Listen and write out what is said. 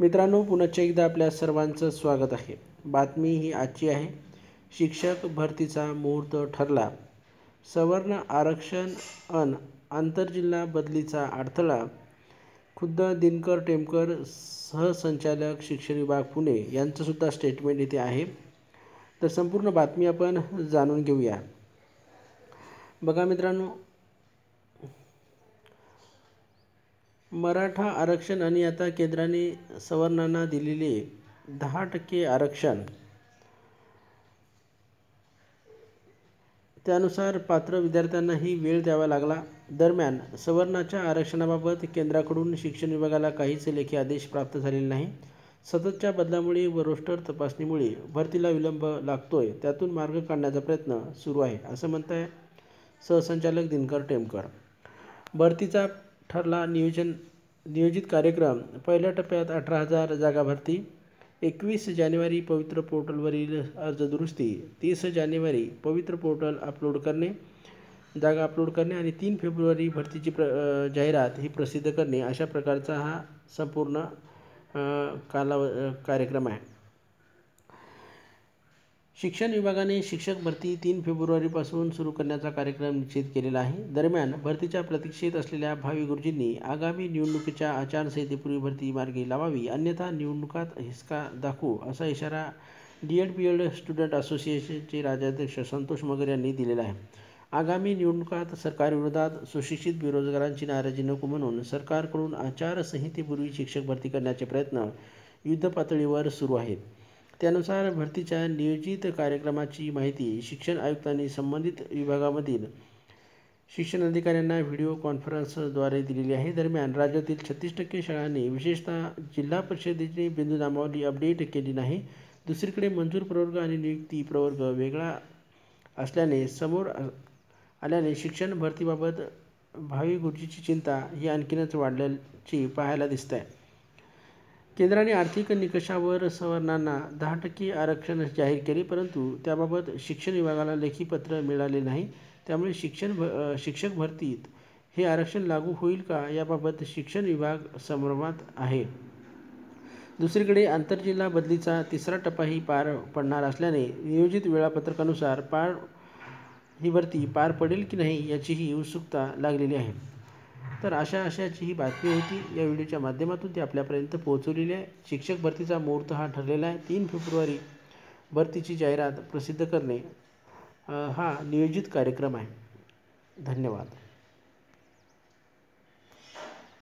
मित्रांनो पुन्हा एकदा आपल्या सर्वांचं स्वागत आहे. बातमी ही आजची आहे. शिक्षक भरतीचा मुहूर्त ठरला. सवर्ण आरक्षण अन आंतरजिल्हा बदलीचा अडथळा. खुद्द दिनकर टेमकर सहसंचालक शिक्षण विभाग पुणे यांचंसुद्धा स्टेटमेंट इथे आहे. तर संपूर्ण बातमी आपण जाणून घेऊया. बघा मित्रांनो मराठा आरक्षण आणि आता केंद्राने सवर्णांना दिलेले दहा टक्के आरक्षण. त्यानुसार पात्र विद्यार्थ्यांनाही वेळ द्यावा लागला. दरम्यान सवर्णाच्या आरक्षणाबाबत केंद्राकडून शिक्षण विभागाला काहीच लेखी आदेश प्राप्त झालेले नाही. सततच्या बदलामुळे व रोस्टर तपासणीमुळे भरतीला विलंब लागतोय. त्यातून मार्ग काढण्याचा प्रयत्न सुरू आहे असं म्हणत आहे सहसंचालक दिनकर टेमकर. भरतीचा ठरला नियोजन नियोजित कार्यक्रम. पहिल्या टप्प्यात अठरा हजार जागा भरती. एकवीस जानेवारी पवित्र पोर्टलवरील अर्ज दुरुस्ती. तीस जानेवारी पवित्र पोर्टल अपलोड करणे जागा अपलोड करणे आणि तीन फेब्रुवारी भरतीची प्र जाहिरात ही प्रसिद्ध करणे. अशा प्रकारचा हा संपूर्ण कालाव कार्यक्रम आहे. शिक्षण विभागाने शिक्षक भरती तीन फेब्रुवारीपासून सुरू करण्याचा कार्यक्रम निश्चित केलेला आहे. दरम्यान भरतीच्या प्रतीक्षेत असलेल्या भावी गुरुजींनी आगामी निवडणुकीच्या आचारसंहितेपूर्वी भरती मार्गी लावावी अन्यथा निवडणुकात हिसका दाखवू असा इशारा D Ed B Ed student असोसिएशनचे राज्याध्यक्ष संतोष मगर यांनी दिलेला आहे. आगामी निवडणुकात सरकारविरोधात सुशिक्षित बेरोजगारांची नाराजी नको म्हणून सरकारकडून आचारसंहितेपूर्वी शिक्षक भरती करण्याचे प्रयत्न युद्धपातळीवर सुरू आहेत. त्यानुसार भरतीच्या नियोजित कार्यक्रमाची माहिती शिक्षण आयुक्तांनी संबंधित विभागामधील शिक्षण अधिकाऱ्यांना व्हिडिओ कॉन्फरन्सद्वारे दिलेली आहे. दरम्यान राज्यातील छत्तीस टक्के शाळांनी विशेषतः जिल्हा परिषदेची बिंदू नामावली अपडेट केली नाही. दुसरीकडे मंजूर प्रवर्ग आणि नियुक्ती प्रवर्ग वेगळा असल्याने समोर आल्याने शिक्षण भरतीबाबत भावी गुरुजीची चिंता ही आणखीनच वाढल्याची पाहायला दिसत आहे केंद्राने आर्थिक निकषावर सवर्णांना दहा टक्के आरक्षण जाहीर केले परंतु त्याबाबत शिक्षण विभागाला लेखी पत्र मिळाले नाही. त्यामुळे शिक्षण भ शिक्षक भरतीत हे आरक्षण लागू होईल का याबाबत शिक्षण विभाग संभ्रमात आहे. दुसरीकडे आंतरजिल्हा बदलीचा तिसरा टप्पाही पार पडणार असल्याने नियोजित वेळापत्रकानुसार पार ही भरती पार पडेल की नाही याचीही उत्सुकता लागलेली आहे. तर अशा अशाची ही बातमी होती. या व्हिडिओच्या माध्यमातून ती आपल्यापर्यंत पोहोचवलेली आहे. शिक्षक भरतीचा मुहूर्त हा ठरलेला आहे. तीन फेब्रुवारी भरतीची जाहिरात प्रसिद्ध करणे हा नियोजित कार्यक्रम आहे. धन्यवाद.